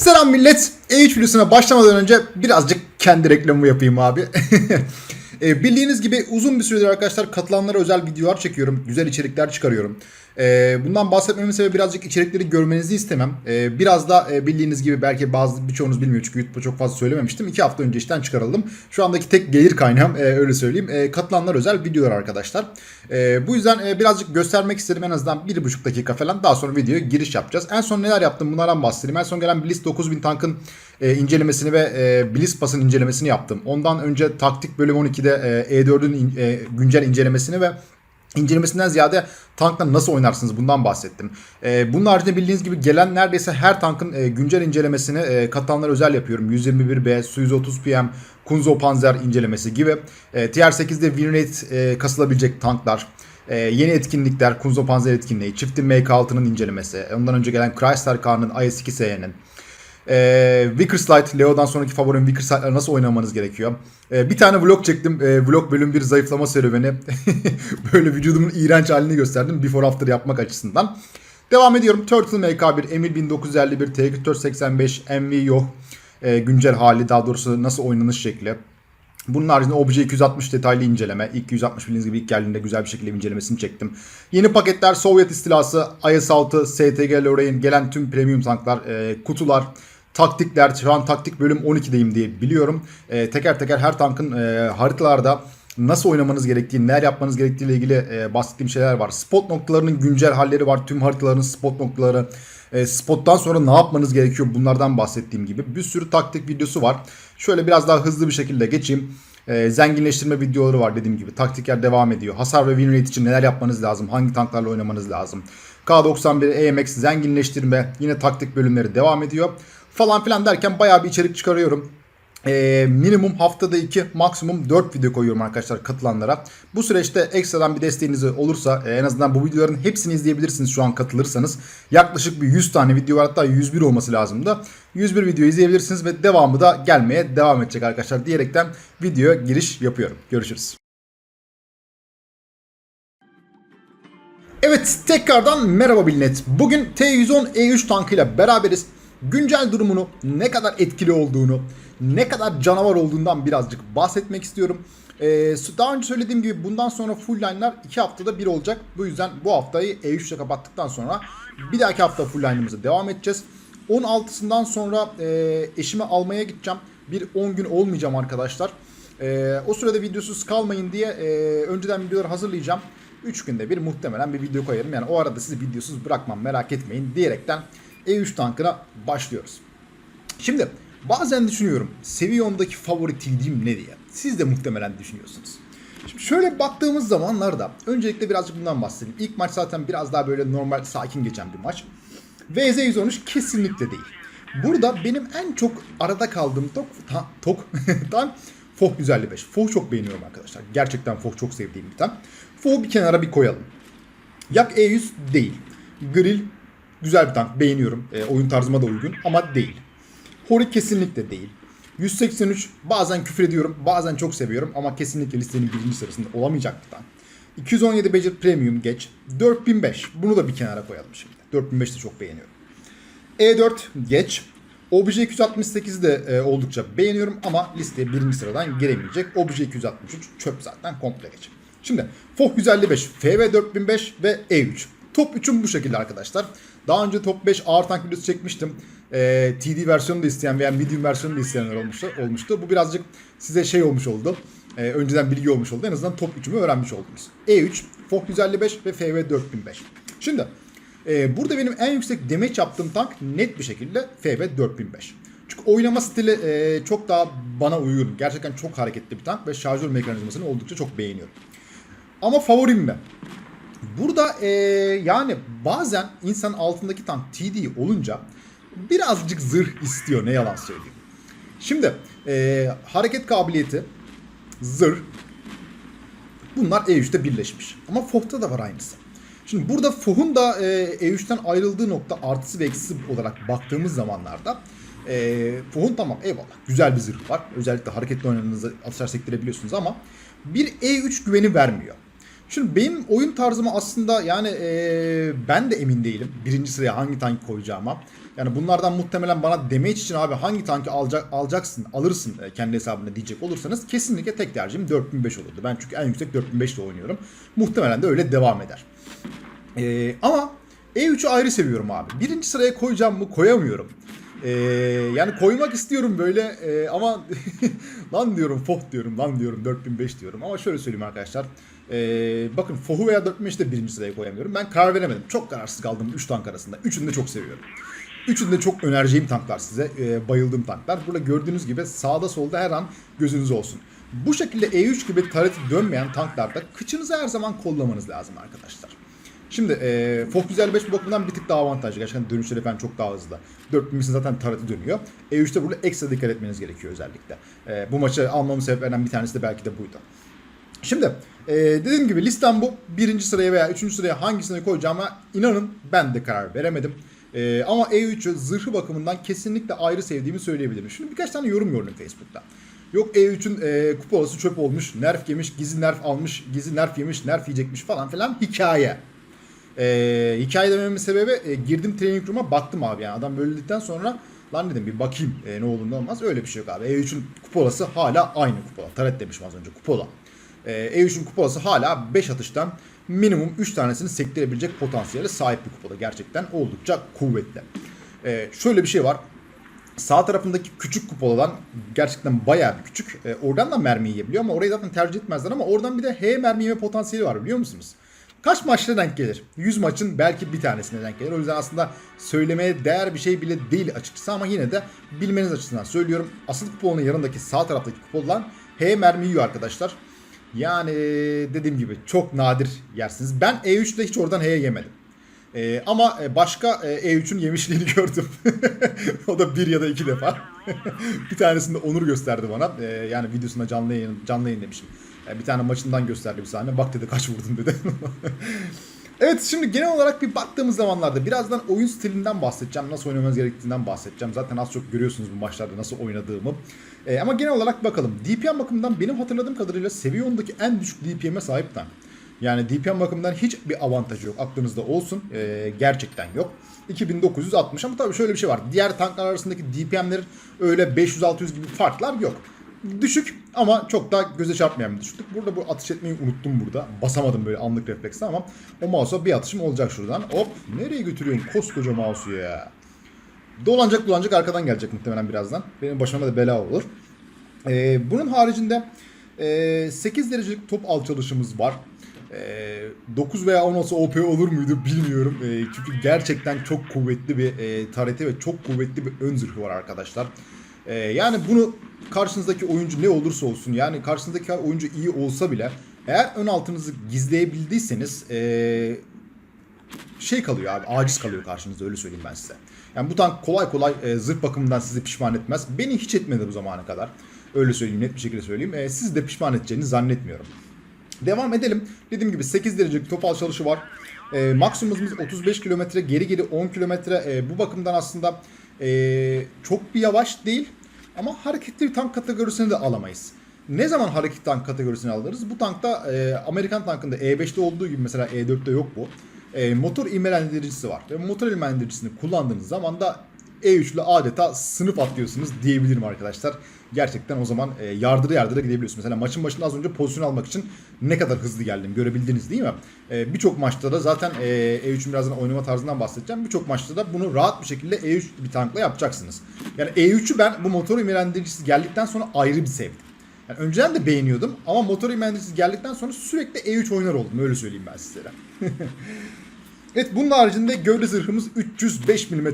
Selam millet. E3 videosuna başlamadan önce birazcık kendi reklamımı yapayım abi. E, bildiğiniz gibi uzun bir süredir arkadaşlar katılanlara özel videolar çekiyorum. Güzel içerikler çıkarıyorum. E, bundan bahsetmemin sebebi birazcık içerikleri görmenizi istemem. E, biraz da e, bildiğiniz gibi belki bazı birçoğunuz bilmiyor çünkü YouTube'da çok fazla söylememiştim. İki hafta önce işten çıkarıldım. Şu andaki tek gelir kaynağım e, öyle söyleyeyim. E, katılanlar özel videolar arkadaşlar. E, bu yüzden birazcık göstermek istedim en azından bir buçuk dakika falan. Daha sonra videoya giriş yapacağız. En son neler yaptım bunlardan bahsedeyim. En son gelen Blitz 9000 tankın e, incelemesini ve Blitz Pass'ın incelemesini yaptım. Ondan önce Taktik Bölüm 12'de e, E4'ün in- e, güncel incelemesini ve incelemesinden ziyade tankla nasıl oynarsınız bundan bahsettim. E, bunun haricinde bildiğiniz gibi gelen neredeyse her tankın e, güncel incelemesini e, katanlar özel yapıyorum. 121B, Su-130 PM, Kunzo Panzer incelemesi gibi. E, TR8'de win rate e, kasılabilecek tanklar. E, yeni etkinlikler, Kunzo Panzer etkinliği, çiftin MK6'nın incelemesi, ondan önce gelen Chrysler Car'ın IS-2S'nin, ee, Vickers Light, Leo'dan sonraki favorim Vickers Light'la nasıl oynamanız gerekiyor. Ee, bir tane vlog çektim. Ee, vlog bölüm 1 zayıflama serüveni. Böyle vücudumun iğrenç halini gösterdim. Before after yapmak açısından. Devam ediyorum. Turtle MK1, Emil 1951, TQ485, MV yok. Ee, güncel hali daha doğrusu nasıl oynanış şekli. Bunun haricinde Obje 260 detaylı inceleme. İlk 260 bildiğiniz gibi ilk geldiğinde güzel bir şekilde incelemesini çektim. Yeni paketler Sovyet istilası, IS-6, STG Lorraine gelen tüm premium tanklar, e, kutular, taktikler. Şu an taktik bölüm 12'deyim diye biliyorum. E, teker teker her tankın e, haritalarda nasıl oynamanız gerektiği, neler yapmanız gerektiği ile ilgili e, bahsettiğim şeyler var. Spot noktalarının güncel halleri var. Tüm haritaların spot noktaları. E, spottan sonra ne yapmanız gerekiyor bunlardan bahsettiğim gibi. Bir sürü taktik videosu var. Şöyle biraz daha hızlı bir şekilde geçeyim. E, zenginleştirme videoları var dediğim gibi. Taktikler devam ediyor. Hasar ve win rate için neler yapmanız lazım? Hangi tanklarla oynamanız lazım? K91, AMX zenginleştirme yine taktik bölümleri devam ediyor. Falan filan derken bayağı bir içerik çıkarıyorum. Ee, minimum haftada 2 maksimum 4 video koyuyorum arkadaşlar katılanlara. Bu süreçte ekstradan bir desteğiniz olursa e, en azından bu videoların hepsini izleyebilirsiniz şu an katılırsanız. Yaklaşık bir 100 tane video var hatta 101 olması lazım da. 101 video izleyebilirsiniz ve devamı da gelmeye devam edecek arkadaşlar diyerekten videoya giriş yapıyorum. Görüşürüz. Evet tekrardan merhaba Bilnet. Bugün T110 E3 tankıyla beraberiz. Güncel durumunu, ne kadar etkili olduğunu, ne kadar canavar olduğundan birazcık bahsetmek istiyorum. Ee, daha önce söylediğim gibi bundan sonra full line'lar 2 haftada bir olacak. Bu yüzden bu haftayı E3 ile kapattıktan sonra bir dahaki hafta full line'ımıza devam edeceğiz. 16'sından sonra e, eşimi almaya gideceğim. Bir 10 gün olmayacağım arkadaşlar. E, o sürede videosuz kalmayın diye e, önceden videoları hazırlayacağım. 3 günde bir muhtemelen bir video koyarım. Yani o arada sizi videosuz bırakmam merak etmeyin diyerekten E3 tankına başlıyoruz. Şimdi bazen düşünüyorum Sevillon'daki favori TD'm ne diye. Siz de muhtemelen düşünüyorsunuz. Şimdi şöyle baktığımız zamanlarda öncelikle birazcık bundan bahsedeyim. İlk maç zaten biraz daha böyle normal sakin geçen bir maç. VZ113 kesinlikle değil. Burada benim en çok arada kaldığım tok, ta, tok tank Foh 155. Foh'u çok beğeniyorum arkadaşlar. Gerçekten Foh çok sevdiğim bir tank. Foh'u bir kenara bir koyalım. Yak E100 değil. Grill güzel bir tank. Beğeniyorum. E, oyun tarzıma da uygun ama değil. Hori kesinlikle değil. 183 bazen küfür ediyorum, bazen çok seviyorum ama kesinlikle listenin birinci sırasında olamayacak bir tank. 217 Badger Premium geç. 4005 bunu da bir kenara koyalım şimdi. 4005 de çok beğeniyorum. E4 geç. Obj 268'i de e, oldukça beğeniyorum ama listeye birinci sıradan giremeyecek. Obj 263 çöp zaten komple geç. Şimdi FOH 155, FV 4005 ve E3. Top 3'üm bu şekilde arkadaşlar. Daha önce top 5 ağır tank videosu çekmiştim. E, TD versiyonu da isteyen veya medium versiyonu da isteyenler olmuştu. olmuştu. Bu birazcık size şey olmuş oldu. E, önceden bilgi olmuş oldu. En azından top 3'ümü öğrenmiş oldunuz. E3, FOH 155 ve FV 4005. Şimdi ee, burada benim en yüksek damage yaptığım tank net bir şekilde FV 4005. Çünkü oynama stili e, çok daha bana uygun. Gerçekten çok hareketli bir tank ve şarjör mekanizmasını oldukça çok beğeniyorum. Ama favorim mi? Burada e, yani bazen insan altındaki tank TD olunca birazcık zırh istiyor ne yalan söyleyeyim. Şimdi e, hareket kabiliyeti, zırh bunlar E3'te birleşmiş. Ama FOH'ta da var aynısı. Şimdi burada FOH'un da e, E3'ten ayrıldığı nokta artısı ve eksisi olarak baktığımız zamanlarda e, FOH'un tamam eyvallah güzel bir zırhı var. Özellikle hareketli oynadığınızda atışlar sektirebiliyorsunuz ama bir E3 güveni vermiyor. Şimdi benim oyun tarzıma aslında yani eee, ben de emin değilim. Birinci sıraya hangi tank koyacağıma. Yani bunlardan muhtemelen bana damage için abi hangi tankı alacak, alacaksın, alırsın e, kendi hesabında diyecek olursanız kesinlikle tek tercihim 4005 olurdu. Ben çünkü en yüksek 4005 ile oynuyorum. Muhtemelen de öyle devam eder. Ee, ama E3'ü ayrı seviyorum abi. Birinci sıraya koyacağım mı koyamıyorum. Ee, yani koymak istiyorum böyle e, ama lan diyorum foh diyorum lan diyorum 4005 diyorum ama şöyle söyleyeyim arkadaşlar. Ee, bakın fohu veya 4005 de birinci sıraya koyamıyorum. Ben karar veremedim. Çok kararsız kaldım 3 tank arasında. Üçünü de çok seviyorum. Üçünü de çok önereceğim tanklar size. e, bayıldığım tanklar. Burada gördüğünüz gibi sağda solda her an gözünüz olsun. Bu şekilde E3 gibi tareti dönmeyen tanklarda kıçınızı her zaman kollamanız lazım arkadaşlar. Şimdi e, Fok 155 bu bakımdan bir tık daha avantajlı. Gerçekten dönüşleri falan çok daha hızlı. 4000 zaten tarafı dönüyor. E3'te burada ekstra dikkat etmeniz gerekiyor özellikle. E, bu maçı almamın sebeplerinden bir tanesi de belki de buydu. Şimdi e, dediğim gibi listem bu. Birinci sıraya veya üçüncü sıraya hangisini koyacağıma inanın ben de karar veremedim. E, ama E3'ü zırhı bakımından kesinlikle ayrı sevdiğimi söyleyebilirim. Şimdi birkaç tane yorum gördüm Facebook'ta. Yok E3'ün e, kupolası çöp olmuş, nerf yemiş, gizli nerf almış, gizli nerf yemiş, nerf yiyecekmiş falan filan hikaye. Ee, hikaye dememin sebebi e, girdim training room'a baktım abi yani adam böyle sonra lan dedim bir bakayım e, ne olur olmaz öyle bir şey yok abi. E3'ün kupolası hala aynı kupola. Taret demişim az önce kupola. Ee, E3'ün kupolası hala 5 atıştan minimum 3 tanesini sektirebilecek potansiyele sahip bir kupola. Gerçekten oldukça kuvvetli. Ee, şöyle bir şey var. Sağ tarafındaki küçük kupoladan gerçekten bayağı bir küçük. E, oradan da mermi yiyebiliyor ama orayı zaten tercih etmezler ama oradan bir de H mermi yeme potansiyeli var biliyor musunuz? Kaç maçta denk gelir? 100 maçın belki bir tanesine denk gelir. O yüzden aslında söylemeye değer bir şey bile değil açıkçası ama yine de bilmeniz açısından söylüyorum. Asıl kuponun yanındaki sağ taraftaki kupondan H mermi yiyor arkadaşlar. Yani dediğim gibi çok nadir yersiniz. Ben E3'te hiç oradan H yemedim. Ee, ama e, başka e, E3'ün yemişliğini gördüm. o da bir ya da iki defa. bir tanesinde Onur gösterdi bana. Ee, yani videosunda canlı yayın, canlı yayın demişim. Ee, bir tane maçından gösterdi bir sahne. Bak dedi kaç vurdun dedi. evet şimdi genel olarak bir baktığımız zamanlarda birazdan oyun stilinden bahsedeceğim. Nasıl oynamanız gerektiğinden bahsedeceğim. Zaten az çok görüyorsunuz bu maçlarda nasıl oynadığımı. Ee, ama genel olarak bakalım. DPM bakımından benim hatırladığım kadarıyla seviye 10'daki en düşük DPM'e sahip tank. Yani DPM bakımından hiçbir avantajı yok. Aklınızda olsun. Ee, gerçekten yok. 2960 ama tabii şöyle bir şey var. Diğer tanklar arasındaki DPM'lerin öyle 500-600 gibi farklar yok. Düşük ama çok da göze çarpmayan bir düşüklük. Burada bu atış etmeyi unuttum burada. Basamadım böyle anlık refleksle ama o mouse'a bir atışım olacak şuradan. Hop nereye götürüyorsun koskoca mouse'u ya. Dolanacak dolanacak arkadan gelecek muhtemelen birazdan. Benim başıma da bela olur. Ee, bunun haricinde e, 8 derecelik top alçalışımız var. E, 9 veya 10 olsa OP olur muydu bilmiyorum. E, çünkü gerçekten çok kuvvetli bir e, tareti ve çok kuvvetli bir ön zırhı var arkadaşlar. E, yani bunu karşınızdaki oyuncu ne olursa olsun yani karşınızdaki oyuncu iyi olsa bile eğer ön altınızı gizleyebildiyseniz e, şey kalıyor abi aciz kalıyor karşınızda öyle söyleyeyim ben size. Yani bu tank kolay kolay e, zırh bakımından sizi pişman etmez. Beni hiç etmedi bu zamana kadar. Öyle söyleyeyim net bir şekilde söyleyeyim. E, sizi de pişman edeceğini zannetmiyorum. Devam edelim. Dediğim gibi 8 derecelik topal çalışı var. E, maksimumumuz 35 kilometre, geri geri 10 kilometre. E, bu bakımdan aslında e, çok bir yavaş değil. Ama hareketli bir tank kategorisini de alamayız. Ne zaman hareketli tank kategorisini alırız? Bu tankta e, Amerikan tankında E5'te olduğu gibi mesela E4'te yok bu. E, motor ivmelendiricisi var. Ve motor ivmelendiricisini kullandığınız zaman da E3 ile adeta sınıf atlıyorsunuz diyebilirim arkadaşlar. Gerçekten o zaman e, yardıra yardıra gidebiliyorsunuz. Mesela maçın başında az önce pozisyon almak için ne kadar hızlı geldim görebildiniz değil mi? E, Birçok maçta da zaten e, E3'ün birazdan oynama tarzından bahsedeceğim. Birçok maçta da bunu rahat bir şekilde E3 bir tankla yapacaksınız. Yani E3'ü ben bu motor ivmelendiricisi geldikten sonra ayrı bir sevdim. Yani önceden de beğeniyordum ama motor ivmelendiricisi geldikten sonra sürekli E3 oynar oldum öyle söyleyeyim ben sizlere. Evet bunun haricinde gövde zırhımız 305 mm,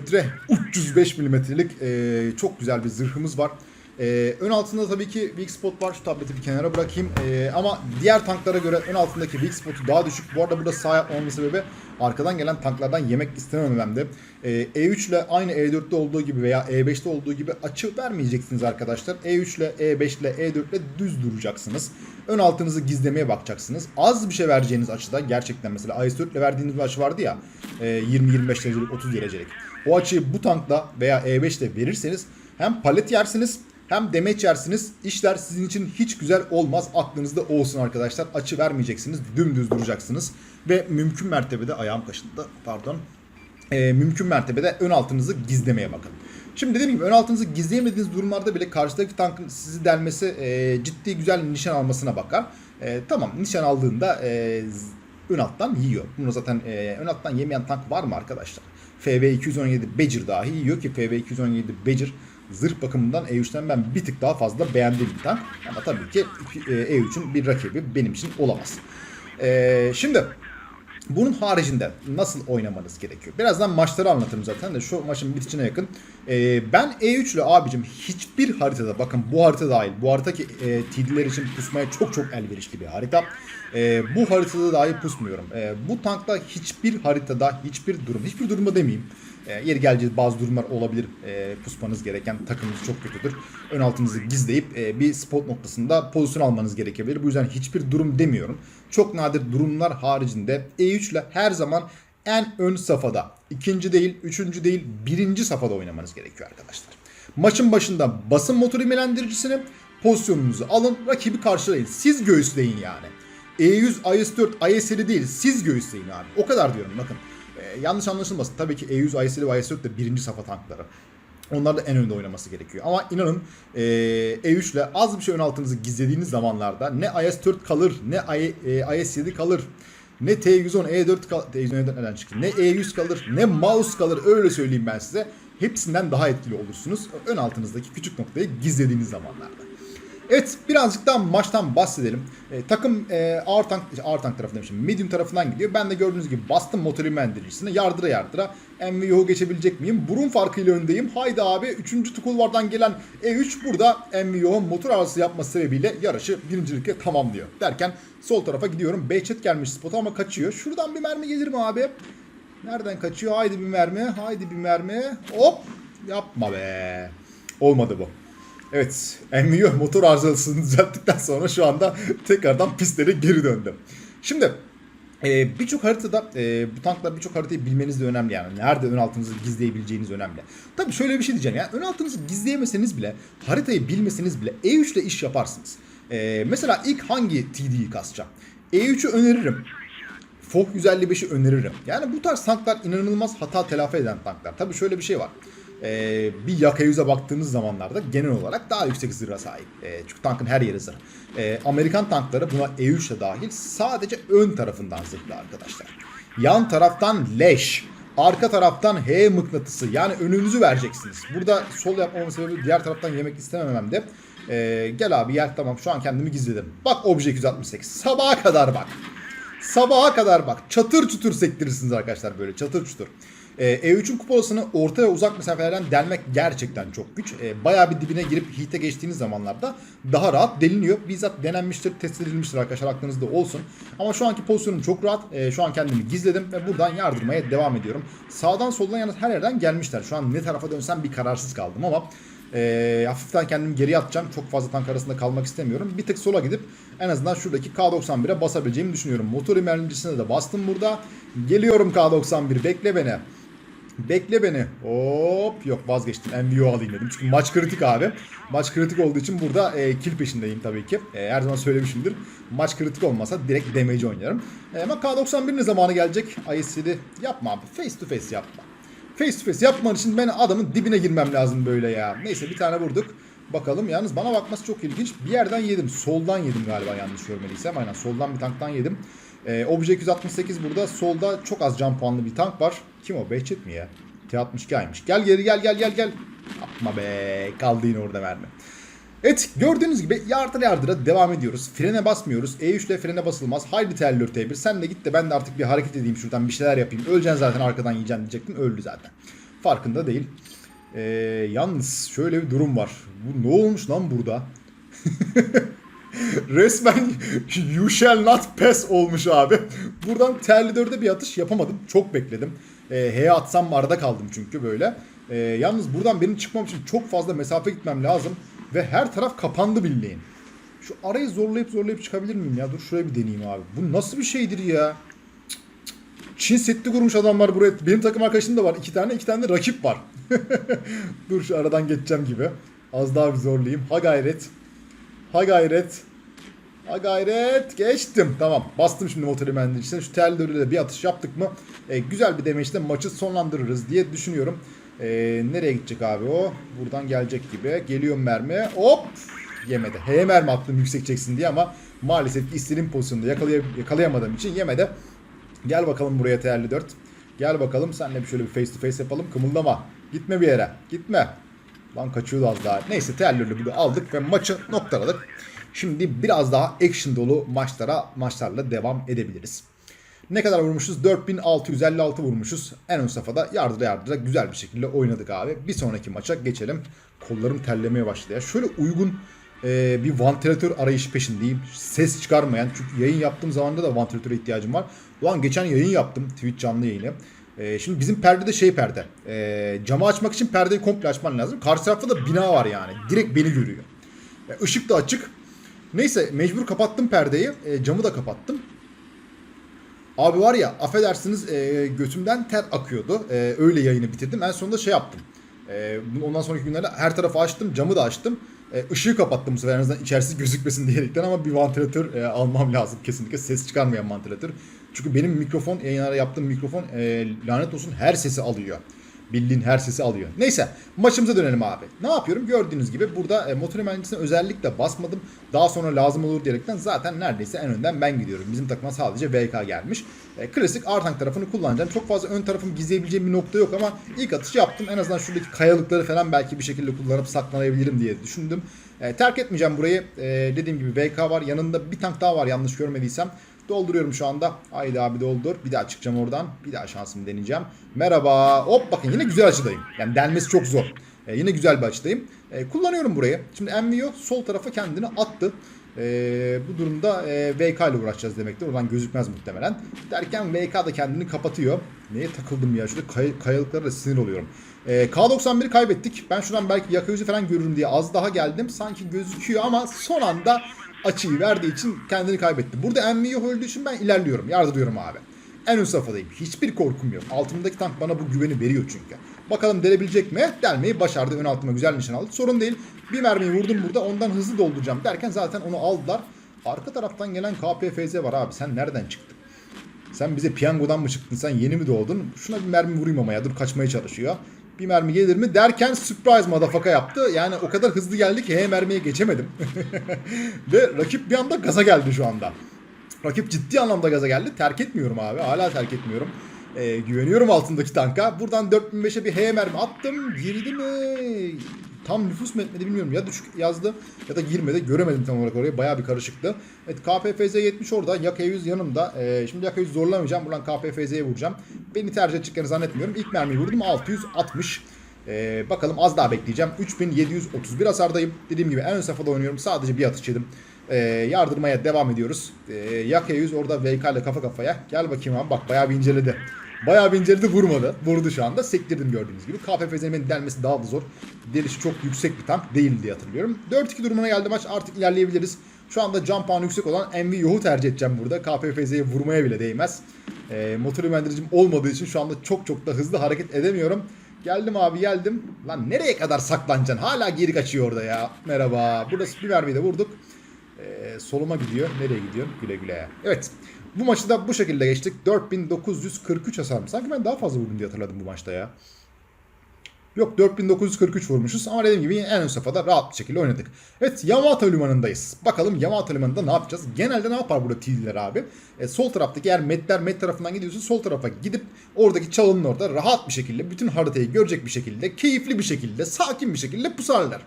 305 mm'lik e, çok güzel bir zırhımız var. E, ön altında tabii ki weak spot var. Şu tableti bir kenara bırakayım. E, ama diğer tanklara göre ön altındaki weak spotu daha düşük. Bu arada burada sağ yapmamın sebebi arkadan gelen tanklardan yemek istemememde. E, E3 ile aynı E4'te olduğu gibi veya E5'te olduğu gibi açı vermeyeceksiniz arkadaşlar. E3 ile E5 ile E4 ile düz duracaksınız. Ön altınızı gizlemeye bakacaksınız. Az bir şey vereceğiniz açıda gerçekten mesela IS-4 ile verdiğiniz bir açı vardı ya e, 20-25 derecelik 30 derecelik. O açıyı bu tankla veya E5 ile verirseniz hem palet yersiniz Hem demeç yersiniz. işler sizin için hiç güzel olmaz. Aklınızda olsun arkadaşlar. Açı vermeyeceksiniz. Dümdüz duracaksınız. Ve mümkün mertebede ayağım kaşındı. Pardon. Ee, mümkün mertebede ön altınızı gizlemeye bakın. Şimdi dediğim gibi ön altınızı gizleyemediğiniz durumlarda bile karşıdaki tankın sizi delmesi e, ciddi güzel nişan almasına bakar. E, tamam nişan aldığında e, ön alttan yiyor. Bunu zaten e, ön alttan yemeyen tank var mı arkadaşlar? FV217 Badger dahi yiyor ki FV217 Badger zırh bakımından E3'ten ben bir tık daha fazla beğendiğim bir tank. Ama tabii ki e, E3'ün bir rakibi benim için olamaz. E, şimdi bunun haricinde nasıl oynamanız gerekiyor? Birazdan maçları anlatırım zaten de şu maçın bitişine yakın. Ee, ben E3 ile abicim hiçbir haritada bakın bu harita dahil bu haritaki e, TD'ler için pusmaya çok çok elverişli bir harita. E, bu haritada dahi pusmuyorum. E, bu tankta hiçbir haritada hiçbir durum hiçbir durumda demeyeyim. E, yeri geleceğiz bazı durumlar olabilir. E, pusmanız gereken takımınız çok kötüdür. Ön altınızı gizleyip e, bir spot noktasında pozisyon almanız gerekebilir. Bu yüzden hiçbir durum demiyorum. Çok nadir durumlar haricinde E3 ile her zaman en ön safhada, ikinci değil, üçüncü değil, birinci safhada oynamanız gerekiyor arkadaşlar. Maçın başında basın motor imelendiricisini pozisyonunuzu alın, rakibi karşılayın. Siz göğüsleyin yani. E100, IS-4, IS-7 değil, siz göğüsleyin abi. O kadar diyorum bakın. Ee, yanlış anlaşılmasın. Tabii ki E100, IS-7 ve IS-4 de birinci safha tankları. Onlar da en önde oynaması gerekiyor. Ama inanın e, E3 ile az bir şey ön altınızı gizlediğiniz zamanlarda ne IS-4 kalır, ne I- e, IS-7 kalır, ne T110, E4 kalır, T110 E4 nereden çıktı? Ne E100 kalır, ne mouse kalır öyle söyleyeyim ben size. Hepsinden daha etkili olursunuz ön altınızdaki küçük noktayı gizlediğiniz zamanlarda. Evet birazcık daha maçtan bahsedelim. E, takım e, ağır tank ağır tank tarafından demişim. Medium tarafından gidiyor. Ben de gördüğünüz gibi bastım motor indiricisine yardıra yardıra MVO geçebilecek miyim? Burun farkıyla öndeyim. Haydi abi 3. Tukulvar'dan gelen E3 burada MVO motor arası yapması sebebiyle yarışı birincilikle tamamlıyor. Derken sol tarafa gidiyorum. Behçet gelmiş spota ama kaçıyor. Şuradan bir mermi gelir mi abi? Nereden kaçıyor? Haydi bir mermi. Haydi bir mermi. Hop. Yapma be. Olmadı bu. Evet, MVO motor arızasını düzelttikten sonra şu anda tekrardan pistlere geri döndü. Şimdi e, birçok haritada e, bu tanklar birçok haritayı bilmeniz de önemli yani. Nerede ön altınızı gizleyebileceğiniz önemli. Tabii şöyle bir şey diyeceğim ya. Ön altınızı gizleyemeseniz bile haritayı bilmeseniz bile E3 ile iş yaparsınız. E, mesela ilk hangi TD'yi kasacağım? E3'ü öneririm. FOH 155'i öneririm. Yani bu tarz tanklar inanılmaz hata telafi eden tanklar. Tabii şöyle bir şey var. Ee, bir yaka yüze baktığınız zamanlarda genel olarak daha yüksek zırha sahip. Ee, çünkü tankın her yeri zırh. Ee, Amerikan tankları buna E3 de dahil sadece ön tarafından zırhlı arkadaşlar. Yan taraftan leş. Arka taraftan H mıknatısı. Yani önünüzü vereceksiniz. Burada sol yapmamın sebebi diğer taraftan yemek istememem de. Ee, gel abi gel tamam şu an kendimi gizledim. Bak obje 268. Sabaha kadar bak. Sabaha kadar bak çatır çutur sektirirsiniz arkadaşlar böyle çatır çutur. Ee, E3'ün kupolasını orta ve uzak mesafelerden delmek gerçekten çok güç. Ee, bayağı bir dibine girip heat'e geçtiğiniz zamanlarda daha rahat deliniyor. Bizzat denenmiştir, test edilmiştir arkadaşlar aklınızda olsun. Ama şu anki pozisyonum çok rahat. Ee, şu an kendimi gizledim ve buradan yardırmaya devam ediyorum. Sağdan soldan yalnız her yerden gelmişler. Şu an ne tarafa dönsem bir kararsız kaldım ama e, hafiften kendimi geriye atacağım. Çok fazla tank arasında kalmak istemiyorum. Bir tık sola gidip en azından şuradaki K91'e basabileceğimi düşünüyorum. Motor emergencisine de bastım burada. Geliyorum K91 bekle beni. Bekle beni. Hop yok vazgeçtim. MVO alayım dedim. Çünkü maç kritik abi. Maç kritik olduğu için burada e, kill peşindeyim tabii ki. E, her zaman söylemişimdir. Maç kritik olmasa direkt damage oynarım. E, ama K91 ne zamanı gelecek? IS7 yapma abi. Face to face yapma. Face to face yapman için ben adamın dibine girmem lazım böyle ya. Neyse bir tane vurduk. Bakalım yalnız bana bakması çok ilginç. Bir yerden yedim. Soldan yedim galiba yanlış görmediysem. Aynen soldan bir tanktan yedim. Ee, Obje 268 burada. Solda çok az can puanlı bir tank var. Kim o? Behçet mi ya? T62'ymiş. Gel geri gel gel gel gel. Yapma be. Kaldı yine orada mermi. Evet gördüğünüz gibi yardıra yardıra devam ediyoruz. Frene basmıyoruz. E3 ile frene basılmaz. Haydi terlör T1 sen de git de ben de artık bir hareket edeyim şuradan bir şeyler yapayım. Öleceksin zaten arkadan yiyeceksin diyecektim. Öldü zaten. Farkında değil. Ee, yalnız şöyle bir durum var. Bu ne olmuş lan burada? Resmen you shall not pass olmuş abi. Buradan terli dörde bir atış yapamadım. Çok bekledim. E, H'ye atsam arada kaldım çünkü böyle. E, yalnız buradan benim çıkmam için çok fazla mesafe gitmem lazım. Ve her taraf kapandı bildiğin. Şu arayı zorlayıp zorlayıp çıkabilir miyim ya? Dur şuraya bir deneyeyim abi. Bu nasıl bir şeydir ya? Çin setli kurmuş adamlar buraya. Benim takım arkadaşım da var. iki tane iki tane de rakip var. Dur şu aradan geçeceğim gibi. Az daha bir zorlayayım. Ha gayret. Ha gayret. Ha gayret. Geçtim. Tamam. Bastım şimdi motor mühendisliğine. Şu terlörüyle bir atış yaptık mı e, güzel bir demeçte maçı sonlandırırız diye düşünüyorum. E, nereye gidecek abi o? Buradan gelecek gibi. Geliyor mermi. Hop. Yemedi. H'ye mermi attım yüksek çeksin diye ama maalesef ki istediğim pozisyonda yakalay yakalayamadığım için yemedi. Gel bakalım buraya değerli 4. Gel bakalım senle bir şöyle bir face to face yapalım. Kımıldama. Gitme bir yere. Gitme. Lan kaçıyordu az daha. Neyse terörlü bunu aldık ve maçı noktaladık. Şimdi biraz daha action dolu maçlara maçlarla devam edebiliriz. Ne kadar vurmuşuz? 4656 vurmuşuz. En ön safhada yardıra yardıra güzel bir şekilde oynadık abi. Bir sonraki maça geçelim. Kollarım terlemeye başladı ya. Şöyle uygun e, bir vantilatör arayışı peşindeyim. Ses çıkarmayan. Çünkü yayın yaptığım zamanda da vantilatöre ihtiyacım var. Ulan geçen yayın yaptım. Twitch canlı yayını. E, şimdi bizim perde de şey perde. E, camı açmak için perdeyi komple açman lazım. Karşı tarafta da bina var yani. Direkt beni görüyor. E, ışık da açık. Neyse mecbur kapattım perdeyi. E, camı da kapattım. Abi var ya affedersiniz e, götümden ter akıyordu. E, öyle yayını bitirdim. En sonunda şey yaptım. E, ondan sonraki günlerde her tarafı açtım. Camı da açtım. E, ışığı kapattım bu sefer en azından içerisi gözükmesin diyerekten ama bir vantilatör e, almam lazım kesinlikle. Ses çıkarmayan vantilatör. Çünkü benim mikrofon, yayınlara yaptığım mikrofon e, lanet olsun her sesi alıyor. Bildiğin her sesi alıyor. Neyse maçımıza dönelim abi. Ne yapıyorum? Gördüğünüz gibi burada e, motor mühendisine özellikle basmadım. Daha sonra lazım olur diyerekten zaten neredeyse en önden ben gidiyorum. Bizim takıma sadece VK gelmiş. E, klasik R-Tank tarafını kullanacağım. Çok fazla ön tarafımı gizleyebileceğim bir nokta yok ama ilk atış yaptım. En azından şuradaki kayalıkları falan belki bir şekilde kullanıp saklanabilirim diye düşündüm. E, terk etmeyeceğim burayı. E, dediğim gibi VK var. Yanında bir tank daha var yanlış görmediysem. Dolduruyorum şu anda. Haydi abi doldur. Bir daha çıkacağım oradan. Bir daha şansımı deneyeceğim. Merhaba. Hop bakın yine güzel açıdayım. Yani delmesi çok zor. Ee, yine güzel bir açıdayım. Ee, kullanıyorum burayı. Şimdi Envio sol tarafa kendini attı. Ee, bu durumda e, VK ile uğraşacağız demektir. Oradan gözükmez muhtemelen. Derken VK da kendini kapatıyor. Neye takıldım ya? Şurada kay, kayalıklara da sinir oluyorum. Ee, K91'i kaybettik. Ben şuradan belki yakayüzü falan görürüm diye az daha geldim. Sanki gözüküyor ama son anda açıyı verdiği için kendini kaybetti. Burada Envio öldüğü için ben ilerliyorum. Yardırıyorum abi. En ön safhadayım. Hiçbir korkum yok. Altımdaki tank bana bu güveni veriyor çünkü. Bakalım delebilecek mi? Delmeyi başardı. Ön altıma güzel nişan aldı. Sorun değil. Bir mermiyi vurdum burada. Ondan hızlı dolduracağım derken zaten onu aldılar. Arka taraftan gelen KPFZ var abi. Sen nereden çıktın? Sen bize piyangodan mı çıktın? Sen yeni mi doğdun? Şuna bir mermi vurayım ama ya. Dur kaçmaya çalışıyor. Bir mermi gelir mi derken surprise motherfucker yaptı. Yani o kadar hızlı geldi ki he mermiye geçemedim. Ve rakip bir anda gaza geldi şu anda. Rakip ciddi anlamda gaza geldi. Terk etmiyorum abi. Hala terk etmiyorum. Ee, güveniyorum altındaki tanka. Buradan 4005'e bir H mermi attım. Girdi mi? Tam nüfus mu etmedi bilmiyorum. Ya düşük yazdı ya da girmedi. Göremedim tam olarak orayı. Bayağı bir karışıktı. Evet KPFZ 70 orada. Yak 100 yanımda. Ee, şimdi Yak 100 zorlamayacağım. Buradan KPFZ'ye vuracağım. Beni tercih edeceklerini zannetmiyorum. İlk mermiyi vurdum. 660. Ee, bakalım az daha bekleyeceğim. 3731 hasardayım. Dediğim gibi en ön safhada oynuyorum. Sadece bir atış yedim. Ee, yardırmaya devam ediyoruz. Ee, Yak 100 orada VK ile kafa kafaya. Gel bakayım abi. Bak bayağı bir inceledi. Bayağı bir inceledi vurmadı. Vurdu şu anda. Sektirdim gördüğünüz gibi. KPFZ'nin delmesi daha da zor. Delişi çok yüksek bir tank değil diye hatırlıyorum. 4-2 durumuna geldi maç. Artık ilerleyebiliriz. Şu anda jump puanı yüksek olan MV Yoh'u tercih edeceğim burada. KPFZ'ye vurmaya bile değmez. E, motor yönlendiricim olmadığı için şu anda çok çok da hızlı hareket edemiyorum. Geldim abi geldim. Lan nereye kadar saklanacaksın? Hala geri kaçıyor orada ya. Merhaba. Burada bir mermiyi de vurduk. E, soluma gidiyor. Nereye gidiyor? Güle güle. Evet. Bu maçı da bu şekilde geçtik. 4943 hasar. Sanki ben daha fazla vurdum diye hatırladım bu maçta ya. Yok 4943 vurmuşuz ama dediğim gibi en ön safhada rahat bir şekilde oynadık. Evet Yamato Limanı'ndayız. Bakalım Yamato Limanı'nda ne yapacağız? Genelde ne yapar burada TD'ler abi? E, sol taraftaki eğer metler met tarafından gidiyorsa sol tarafa gidip oradaki çalının orada rahat bir şekilde bütün haritayı görecek bir şekilde keyifli bir şekilde sakin bir şekilde pusarlar.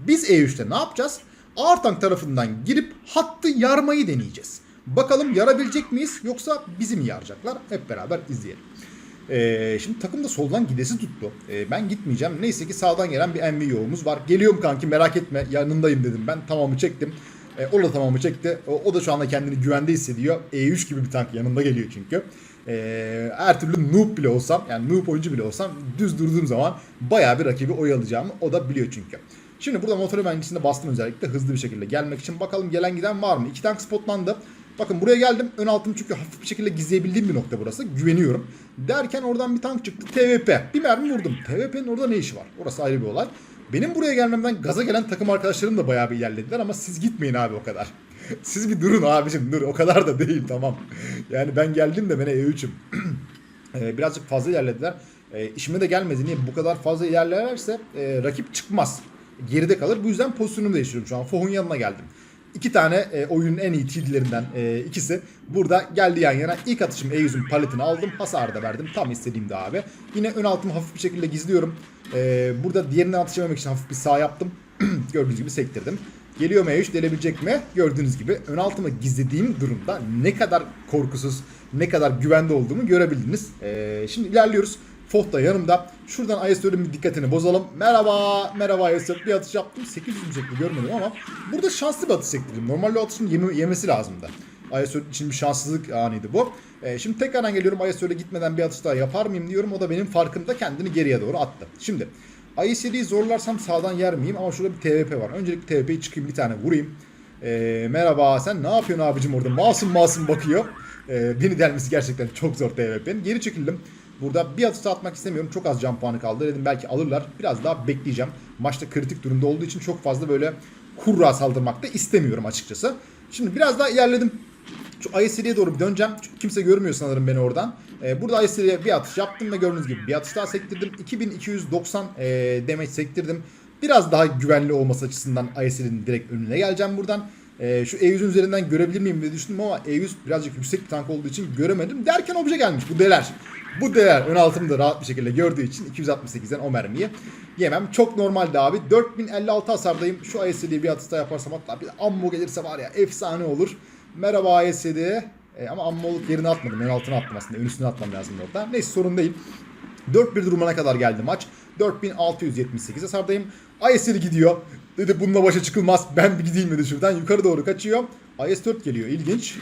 Biz E3'te ne yapacağız? Artank tarafından girip hattı yarmayı deneyeceğiz. Bakalım yarabilecek miyiz yoksa bizi mi yaracaklar? Hep beraber izleyelim. Ee, şimdi takım da soldan gidesi tuttu. Ee, ben gitmeyeceğim. Neyse ki sağdan gelen bir yolumuz var. Geliyorum kanki merak etme yanındayım dedim ben. Tamamı çektim. Ee, o da tamamı çekti. O, o da şu anda kendini güvende hissediyor. E3 gibi bir tank yanında geliyor çünkü. Ee, her türlü noob bile olsam yani noob oyuncu bile olsam düz durduğum zaman bayağı bir rakibi oyalayacağımı o da biliyor çünkü. Şimdi burada motor mühendisliğinde bastım özellikle hızlı bir şekilde gelmek için. Bakalım gelen giden var mı? İki tank spotlandı. Bakın buraya geldim. Ön altımı çünkü hafif bir şekilde gizleyebildiğim bir nokta burası. Güveniyorum. Derken oradan bir tank çıktı. TVP. Bir mermi vurdum. TVP'nin orada ne işi var? Orası ayrı bir olay. Benim buraya gelmemden gaza gelen takım arkadaşlarım da bayağı bir ilerlediler ama siz gitmeyin abi o kadar. Siz bir durun abicim dur o kadar da değil tamam. Yani ben geldim de ben E3'üm. Ee, birazcık fazla ilerlediler. Ee, işime de gelmedi. Niye? Bu kadar fazla ilerlerlerse e, rakip çıkmaz. Geride kalır. Bu yüzden pozisyonumu değiştiriyorum şu an. Foh'un yanına geldim. İki tane e, oyunun en iyi TD'lerinden e, ikisi burada geldi yan yana. İlk atışım E100'ün paletini aldım. Hasarı da verdim. Tam istediğimde abi. Yine ön altımı hafif bir şekilde gizliyorum. E, burada diğerinden atış yememek için hafif bir sağ yaptım. Gördüğünüz gibi sektirdim. Geliyor mu E3 delebilecek mi? Gördüğünüz gibi ön altımı gizlediğim durumda ne kadar korkusuz, ne kadar güvende olduğumu görebildiniz. Ee, şimdi ilerliyoruz. Foh da yanımda. Şuradan ISO'nun bir dikkatini bozalım. Merhaba, merhaba ISO. Bir atış yaptım. 800 mü çekti görmedim ama burada şanslı bir atış sektirdim. Normalde atışın yeme- yemesi lazımdı. ISO için bir şanssızlık anıydı bu. Ee, şimdi tekrardan geliyorum. ISO'ya gitmeden bir atış daha yapar mıyım diyorum. O da benim farkımda kendini geriye doğru attı. Şimdi ISD'yi zorlarsam sağdan yer miyim? Ama şurada bir TVP var. Öncelikle TVP'yi çıkayım bir tane vurayım. Ee, merhaba sen ne yapıyorsun abicim orada? Masum masum bakıyor. Ee, beni delmesi gerçekten çok zor TVP'nin. Geri çekildim. Burada bir daha atmak istemiyorum. Çok az can puanı kaldı. Dedim belki alırlar. Biraz daha bekleyeceğim. Maçta kritik durumda olduğu için çok fazla böyle hurra saldırmak da istemiyorum açıkçası. Şimdi biraz daha ilerledim. Şu ISD'ye doğru bir döneceğim. Çünkü kimse görmüyor sanırım beni oradan. Ee, burada ISD'ye bir atış yaptım ve gördüğünüz gibi bir atış daha sektirdim. 2290 e, damage sektirdim. Biraz daha güvenli olması açısından ISD'nin direkt önüne geleceğim buradan. Ee, şu E100'ün üzerinden görebilir miyim diye düşündüm ama E100 birazcık yüksek bir tank olduğu için göremedim. Derken obje gelmiş. Bu deler. Bu değer ön altımda rahat bir şekilde gördüğü için 268'den o mermiyi yemem. Çok normaldi abi. 4056 hasardayım. Şu ISD'ye bir atış daha yaparsam hatta bir ammo gelirse var ya efsane olur. Merhaba ISD. E, ama ammoluk yerine atmadım. Ön altına attım aslında. Ön üstüne atmam lazım orada. Neyse sorun değil. 4-1 durumuna kadar geldi maç. 4678 hasardayım. ISL gidiyor. Dedi bununla başa çıkılmaz. Ben bir gideyim dedi şuradan. Yukarı doğru kaçıyor. IS-4 geliyor. İlginç.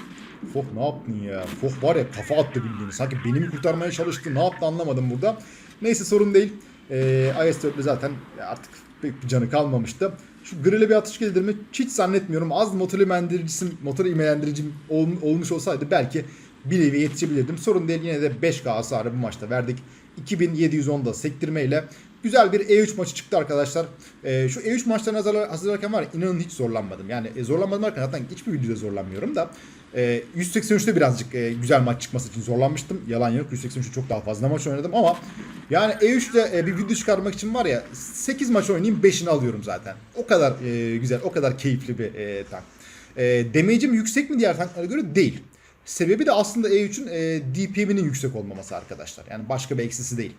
Foh ne yaptın ya? Foh var ya kafa attı bildiğini. Sanki beni mi kurtarmaya çalıştı? Ne yaptı anlamadım burada. Neyse sorun değil. Ee, IS-4'le zaten artık pek bir canı kalmamıştı. Şu grille bir atış gelir mi? Hiç zannetmiyorum. Az motor imelendiricisim, motor imelendiricim ol, olmuş olsaydı belki bir nevi yetişebilirdim. Sorun değil yine de 5K hasarı bu maçta verdik. 2710'da sektirmeyle güzel bir E3 maçı çıktı arkadaşlar. Ee, şu E3 maçlarını hazırlar, hazırlarken var ya inanın hiç zorlanmadım. Yani e, zorlanmadım derken zaten hiçbir videoda zorlanmıyorum da. E, 183'te birazcık e, güzel maç çıkması için zorlanmıştım. Yalan yok 183'te çok daha fazla maç oynadım ama yani E3'te e, bir video çıkarmak için var ya 8 maç oynayayım 5'ini alıyorum zaten. O kadar e, güzel, o kadar keyifli bir e, tank. E, damage'im yüksek mi diğer tanklara göre? Değil. Sebebi de aslında E3'ün e, DPM'inin yüksek olmaması arkadaşlar. Yani başka bir eksisi değil.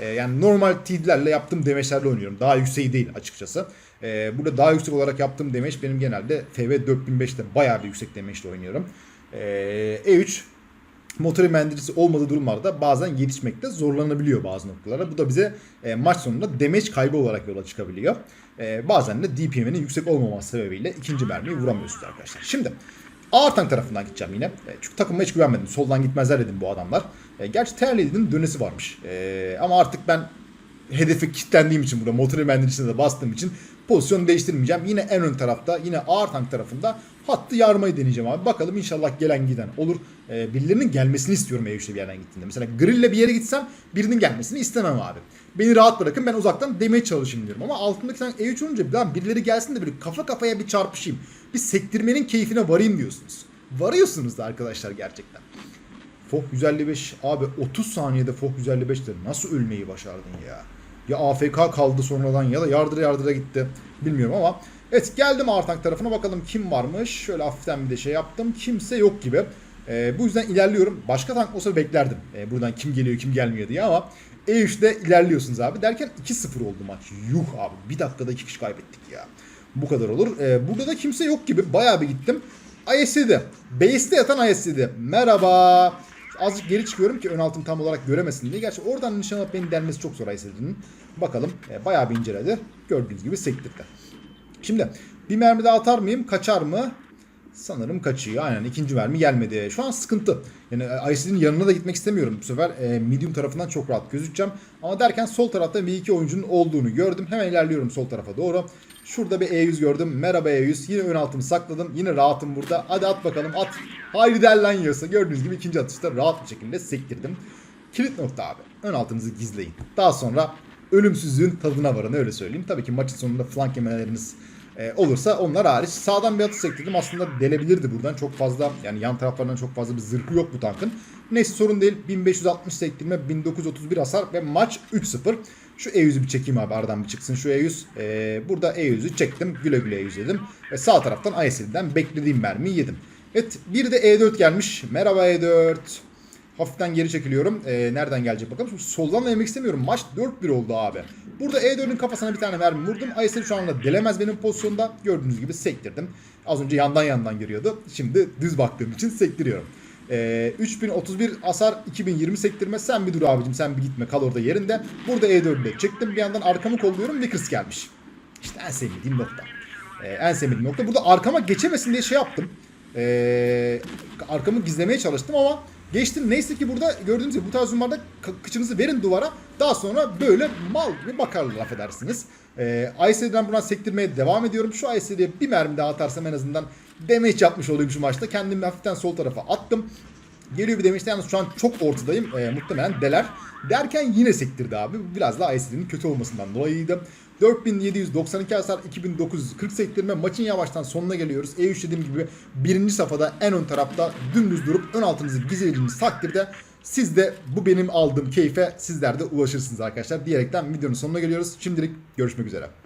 E, yani normal TD'lerle yaptığım demeçlerle oynuyorum. Daha yükseği değil açıkçası. E, burada daha yüksek olarak yaptığım demeç benim genelde FV 4005'te bayağı bir yüksek demeçle oynuyorum. E, E3 motor mendirisi olmadığı durumlarda bazen yetişmekte zorlanabiliyor bazı noktalara. Bu da bize e, maç sonunda demeç kaybı olarak yola çıkabiliyor. E, bazen de DPM'nin yüksek olmaması sebebiyle ikinci mermiyi vuramıyorsunuz arkadaşlar. Şimdi ağır tank tarafından gideceğim yine. E, çünkü takıma hiç güvenmedim. Soldan gitmezler dedim bu adamlar. E, gerçi Terley'nin dönesi varmış. E, ama artık ben hedefi kilitlendiğim için burada motor mendirisine de bastığım için pozisyon değiştirmeyeceğim. Yine en ön tarafta yine ağır tank tarafında hattı yarmayı deneyeceğim abi. Bakalım inşallah gelen giden olur. Ee, birilerinin gelmesini istiyorum E3'te bir yerden gittiğinde. Mesela grille bir yere gitsem birinin gelmesini istemem abi. Beni rahat bırakın ben uzaktan demeye çalışayım diyorum. Ama altındaki sen E3 olunca bir birileri gelsin de böyle kafa kafaya bir çarpışayım. Bir sektirmenin keyfine varayım diyorsunuz. Varıyorsunuz da arkadaşlar gerçekten. Fok 155 abi 30 saniyede Fok 155'te nasıl ölmeyi başardın ya? Ya AFK kaldı sonradan ya da yardıra yardıra gitti. Bilmiyorum ama. Evet geldim Artank tarafına bakalım kim varmış. Şöyle hafiften bir de şey yaptım. Kimse yok gibi. Ee, bu yüzden ilerliyorum. Başka tank olsa beklerdim. Ee, buradan kim geliyor kim gelmiyor diye ama E3'te ilerliyorsunuz abi. Derken 2-0 oldu maç. Yuh abi bir dakikada iki kişi kaybettik ya. Bu kadar olur. Ee, burada da kimse yok gibi. Bayağı bir gittim. ISC'de. Base'de yatan ISC'de. Merhaba. Azıcık geri çıkıyorum ki ön altım tam olarak göremesin diye. Gerçi oradan nişan alıp beni delmesi çok zor ISC'nin. Bakalım. E, bayağı bir inceledi. Gördüğünüz gibi sektirdi. Şimdi bir mermi daha atar mıyım? Kaçar mı? Sanırım kaçıyor. Aynen ikinci mermi gelmedi. Şu an sıkıntı. Yani ICD'nin yanına da gitmek istemiyorum. Bu sefer e, medium tarafından çok rahat gözükeceğim. Ama derken sol tarafta V2 oyuncunun olduğunu gördüm. Hemen ilerliyorum sol tarafa doğru. Şurada bir E100 gördüm. Merhaba E100. Yine ön altımı sakladım. Yine rahatım burada. Hadi at bakalım at. Haydi der lan yiyorsa. Gördüğünüz gibi ikinci atışta rahat bir şekilde sektirdim. Kilit nokta abi. Ön altınızı gizleyin. Daha sonra ölümsüzlüğün tadına varın öyle söyleyeyim. Tabii ki maçın sonunda flank yemeleriniz e, olursa onlar hariç. Sağdan bir atış sektirdim aslında delebilirdi buradan. Çok fazla yani yan taraflarından çok fazla bir zırhı yok bu tankın. Neyse sorun değil. 1560 sektirme, 1931 hasar ve maç 3-0. Şu E100'ü bir çekeyim abi aradan bir çıksın şu E100. Ee, burada E100'ü çektim. Güle güle E100 dedim. Ve sağ taraftan ISL'den beklediğim mermiyi yedim. Evet bir de E4 gelmiş. Merhaba E4. Hafiften geri çekiliyorum. Ee, nereden gelecek bakalım. Şimdi soldan da yemek istemiyorum. Maç 4-1 oldu abi. Burada E4'ün kafasına bir tane mermi vurdum. ISL şu anda delemez benim pozisyonda. Gördüğünüz gibi sektirdim. Az önce yandan yandan giriyordu. Şimdi düz baktığım için sektiriyorum. Ee, 3031 hasar 2020 sektirme. Sen bir dur abicim sen bir gitme kal orada yerinde. Burada E4'ü çektim. Bir yandan arkamı kolluyorum. Vickers gelmiş. İşte en sevmediğim nokta. Ee, en sevmediğim nokta. Burada arkama geçemesin diye şey yaptım. Ee, arkamı gizlemeye çalıştım ama geçtim. Neyse ki burada gördüğünüz gibi bu tarz durumlarda kıçınızı verin duvara. Daha sonra böyle mal gibi bakarlar affedersiniz. Ee, ICD'den buradan sektirmeye devam ediyorum. Şu ICD'ye bir mermi daha atarsam en azından damage yapmış olayım şu maçta. Kendimi hafiften sol tarafa attım. Geliyor bir demişti yalnız şu an çok ortadayım. Ee, muhtemelen deler. Derken yine sektirdi abi. Biraz daha ICD'nin kötü olmasından dolayıydı. 4792 hasar 2940 sektirme. Maçın yavaştan sonuna geliyoruz. E3 dediğim gibi birinci safhada en ön tarafta dümdüz durup ön altınızı gizlediğiniz takdirde siz de bu benim aldığım keyfe sizler de ulaşırsınız arkadaşlar diyerekten videonun sonuna geliyoruz. Şimdilik görüşmek üzere.